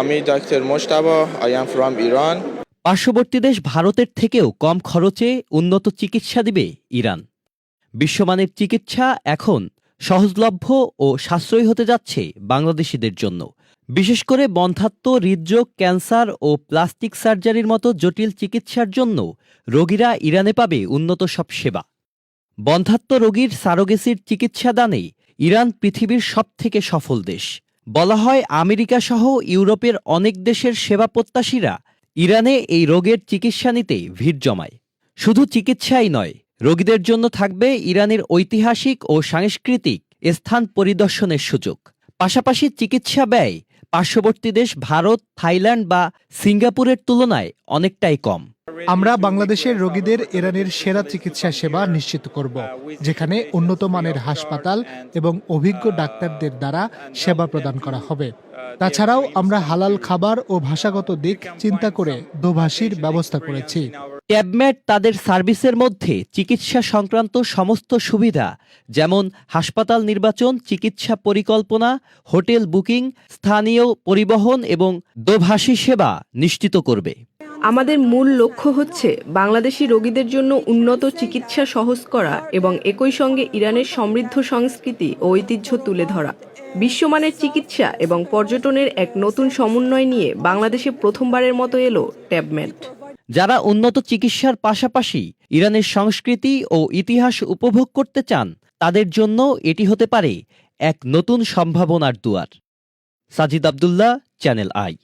আমি doctor Mojtaba I from Iran পার্শ্ববর্তী দেশ ভারতের থেকেও কম খরচে উন্নত চিকিৎসা দিবে ইরান। বিশ্বমানের চিকিৎসা এখন সহজলভ্য ও সাশ্রয়ী হতে যাচ্ছে বাংলাদেশিদের জন্য। বিশেষ করে বন্ধাত্ম, হৃদরোগ, ক্যান্সার ও প্লাস্টিক সার্জারির মতো জটিল চিকিৎসার জন্য রোগীরা ইরানে পাবে উন্নত সব সেবা। বন্ধাত্ম রোগীর সারোগেসির চিকিৎসা দানে ইরান পৃথিবীর সবথেকে সফল দেশ। বলা হয় আমেরিকা সহ ইউরোপের অনেক দেশের সেবা প্রত্যাশীরা ইরানে এই রোগের চিকিৎসা নিতে ভিড় জমায়। শুধু চিকিৎসাই নয়, রোগীদের জন্য থাকবে ইরানের ঐতিহাসিক ও সাংস্কৃতিক স্থান পরিদর্শনের সুযোগ। পাশাপাশি চিকিৎসা ব্যয় পার্শ্ববর্তী দেশ ভারত, থাইল্যান্ড বা সিঙ্গাপুরের তুলনায় অনেকটাই কম। আমরা বাংলাদেশের রোগীদের ইরানের সেরা চিকিৎসা সেবা নিশ্চিত করব, যেখানে উন্নত মানের হাসপাতাল এবং অভিজ্ঞ ডাক্তারদের দ্বারা সেবা প্রদান করা হবে। তাছাড়াও আমরা হালাল খাবার ও ভাষাগত দিক চিন্তা করে দোভাষীর ব্যবস্থা করেছি। ট্যাবমেট তাদের সার্ভিসের মধ্যে চিকিৎসা সংক্রান্ত সমস্ত সুবিধা, যেমন হাসপাতাল নির্বাচন, চিকিৎসা পরিকল্পনা, হোটেল বুকিং, স্থানীয় পরিবহন এবং দোভাষী সেবা নিশ্চিত করবে। আমাদের মূল লক্ষ্য হচ্ছে বাংলাদেশি রোগীদের জন্য উন্নত চিকিৎসা সহজ করা এবং একই সঙ্গে ইরানের সমৃদ্ধ সংস্কৃতি ও ঐতিহ্য তুলে ধরা। বিশ্বমানের চিকিৎসা এবং পর্যটনের এক নতুন সমন্বয় নিয়ে বাংলাদেশে প্রথমবারের মতো এলো ট্যাবমেন্ট যারা উন্নত চিকিৎসার পাশাপাশি ইরানের সংস্কৃতি ও ইতিহাস উপভোগ করতে চান, তাদের জন্য এটি হতে পারে এক নতুন সম্ভাবনার দুয়ার। Sajid Abdullah channel I